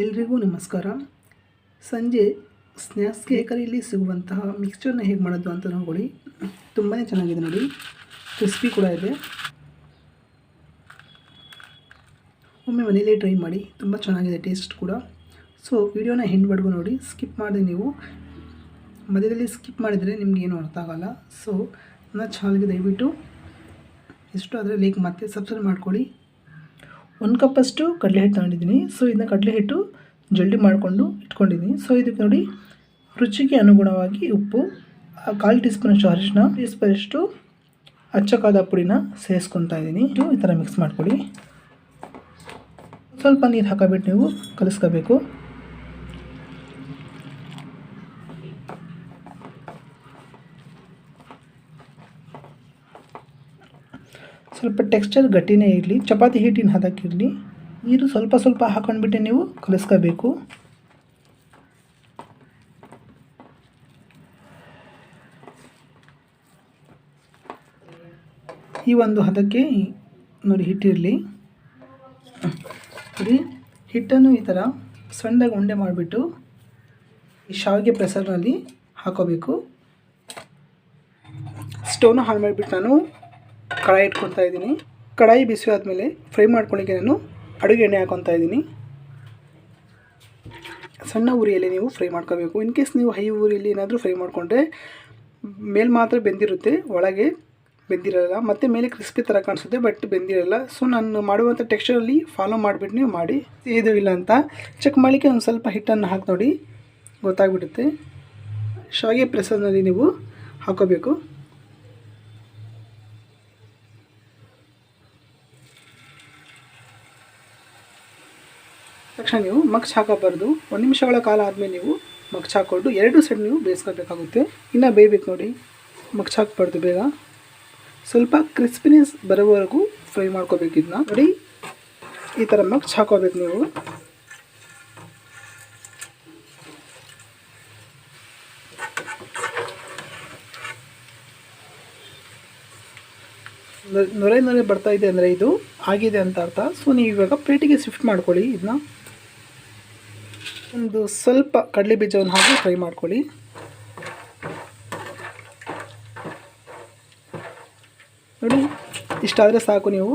ಎಲ್ರಿಗೂ ನಮಸ್ಕಾರ. ಸಂಜೆ ಸ್ನ್ಯಾಕ್ಸ್ ಬೇಕರಿಯಲ್ಲಿ ಸಿಗುವಂತಹ ಮಿಕ್ಸ್ಚರ್ನ ಹೇಗೆ ಮಾಡೋದು ಅಂತ ನೋಡ್ಕೊಳ್ಳಿ. ತುಂಬಾ ಚೆನ್ನಾಗಿದೆ ನೋಡಿ. ಕ್ರಿಸ್ಪಿ ಕೂಡ ಇದೆ. ಒಮ್ಮೆ ಮನೆಯಲ್ಲೇ ಟ್ರೈ ಮಾಡಿ. ತುಂಬ ಚೆನ್ನಾಗಿದೆ ಟೇಸ್ಟ್ ಕೂಡ. ಸೊ ವಿಡಿಯೋನ ಹೆಣ್ಬಡ್ಗು ನೋಡಿ. ಸ್ಕಿಪ್ ಮಾಡಿದೆ ನೀವು. ಮಧ್ಯದಲ್ಲಿ ಸ್ಕಿಪ್ ಮಾಡಿದರೆ ನಿಮ್ಗೆ ಏನು ಅರ್ಥ ಆಗಲ್ಲ. ಸೊ ನನ್ನ ಚಾನಲ್ಗೆ ದಯವಿಟ್ಟು ಎಷ್ಟು ಆದರೆ ಲೈಕ್ ಮತ್ತೆ ಸಬ್ಸ್ಕ್ರೈಬ್ ಮಾಡ್ಕೊಳ್ಳಿ. ಒಂದು ಕಪ್ಪಷ್ಟು ಕಡಲೆ ಹಿಟ್ಟು ತಗೊಂಡಿದ್ದೀನಿ. ಸೊ ಇದನ್ನ ಕಡಲೆ ಹಿಟ್ಟು ಜಲ್ಡಿ ಮಾಡಿಕೊಂಡು ಇಟ್ಕೊಂಡಿದ್ದೀನಿ. ಸೊ ಇದಕ್ಕೆ ನೋಡಿ ರುಚಿಗೆ ಅನುಗುಣವಾಗಿ ಉಪ್ಪು ಕಾಲು ಟೀ ಸ್ಪೂನಷ್ಟು ಅರಿಶಿನ ಟೀ ಸ್ಪೂನಷ್ಟು ಅಚ್ಚಕಾದ ಪುಡಿನ ಸೇರಿಸ್ಕೊತಾ ಇದ್ದೀನಿ. ಇದು ಈ ಥರ ಮಿಕ್ಸ್ ಮಾಡ್ಕೊಳ್ಳಿ. ಸ್ವಲ್ಪ ನೀರು ಹಾಕೋಬಿಟ್ಟು ನೀವು ಕಲಿಸ್ಕೋಬೇಕು. ಸ್ವಲ್ಪ ಟೆಕ್ಸ್ಚರ್ ಗಟ್ಟಿನೇ ಇರಲಿ, ಚಪಾತಿ ಹಿಟ್ಟಿನ ಹದಕ್ಕಿರಲಿ ನೀರು ಸ್ವಲ್ಪ ಸ್ವಲ್ಪ ಹಾಕೊಂಡ್ಬಿಟ್ಟು ನೀವು ಕಲಿಸ್ಕೋಬೇಕು. ಈ ಒಂದು ಹದಕ್ಕೆ ನೋಡಿ ಹಿಟ್ಟಿರಲಿ. ನೋಡಿ ಹಿಟ್ಟನ್ನು ಈ ಥರ ಸಣ್ಣದಾಗಿ ಉಂಡೆ ಮಾಡಿಬಿಟ್ಟು ಈ ಶಾವಿಗೆ ಪ್ರೆಸರ್ನಲ್ಲಿ ಹಾಕೋಬೇಕು. ಸ್ಟವ್ನ ಹಾನ್ ಮಾಡಿಬಿಟ್ಟು ನಾನು ಕಡಾಯಿ ಇಟ್ಕೊತಾ ಇದ್ದೀನಿ. ಕಡಾಯಿ ಬಿಸಿ ಆದಮೇಲೆ ಫ್ರೈ ಮಾಡ್ಕೊಳ್ಳಿಕ್ಕೆ ನಾನು ಅಡುಗೆ ಎಣ್ಣೆ ಹಾಕೊತಾ ಇದ್ದೀನಿ. ಸಣ್ಣ ಉರಿಯಲ್ಲಿ ನೀವು ಫ್ರೈ ಮಾಡ್ಕೋಬೇಕು ಇನ್ ಕೇಸ್ ನೀವು ಹೈ ಉರಿಯಲ್ಲಿ ಏನಾದರೂ ಫ್ರೈ ಮಾಡಿಕೊಂಡ್ರೆ ಮೇಲೆ ಮಾತ್ರ ಬೆಂದಿರುತ್ತೆ, ಒಳಗೆ ಬೆಂದಿರಲ್ಲ, ಮತ್ತು ಮೇಲೆ ಕ್ರಿಸ್ಪಿ ಥರ ಕಾಣಿಸುತ್ತೆ, ಬಟ್ ಬೆಂದಿರಲ್ಲ. ಸೊ ನಾನು ಮಾಡುವಂಥ ಟೆಕ್ಸ್ಚರಲ್ಲಿ ಫಾಲೋ ಮಾಡಿಬಿಟ್ಟು ನೀವು ಮಾಡಿ. ಇದು ಇಲ್ಲ ಅಂತ. ಚೆಕ್ ಮಾಡಲಿಕ್ಕೆ ಒಂದು ಸ್ವಲ್ಪ ಹಿಟ್ಟನ್ನು ಹಾಕಿ ನೋಡಿ ಗೊತ್ತಾಗ್ಬಿಡುತ್ತೆ. ಶಾವಿಗೆ ಪ್ರೆಸರ್ನಲ್ಲಿ ನೀವು ಹಾಕೋಬೇಕು. ತಕ್ಷಣ ನೀವು ಮಗ್ಚ್ ಹಾಕೋಬಾರ್ದು. ಒಂದು ನಿಮಿಷಗಳ ಕಾಲ ಆದಮೇಲೆ ನೀವು ಮಗ್ಚ್ ಹಾಕ್ಕೊಂಡು ಎರಡು ಸೈಡ್ ನೀವು ಬೇಯಿಸ್ಕೋಬೇಕಾಗುತ್ತೆ. ಇನ್ನು ಬೇಯಬೇಕು ನೋಡಿ. ಮಗ್ಚ್ ಹಾಕ್ಬಾರ್ದು ಬೇಗ. ಸ್ವಲ್ಪ ಕ್ರಿಸ್ಪಿನೆಸ್ ಬರೋವರೆಗೂ ಫ್ರೈ ಮಾಡ್ಕೋಬೇಕು ಇದನ್ನ. ನೋಡಿ, ಈ ಥರ ಮಗ್ಚ್ ಹಾಕೋಬೇಕು ನೀವು. ನೊರೆ ಬರ್ತಾ ಇದೆ ಅಂದರೆ ಇದು ಆಗಿದೆ ಅಂತ ಅರ್ಥ. ಸೊ ನೀವು ಇವಾಗ ಪ್ಲೇಟಿಗೆ ಶಿಫ್ಟ್ ಮಾಡ್ಕೊಳ್ಳಿ ಇದನ್ನ ಒಂದು ಸ್ವಲ್ಪ ಕಡಲೆ ಬೀಜವನ್ನು ಹಾಕಿ ಫ್ರೈ ಮಾಡ್ಕೊಳ್ಳಿ. ನೋಡಿ, ಇಷ್ಟಾದರೆ ಸಾಕು ನೀವು.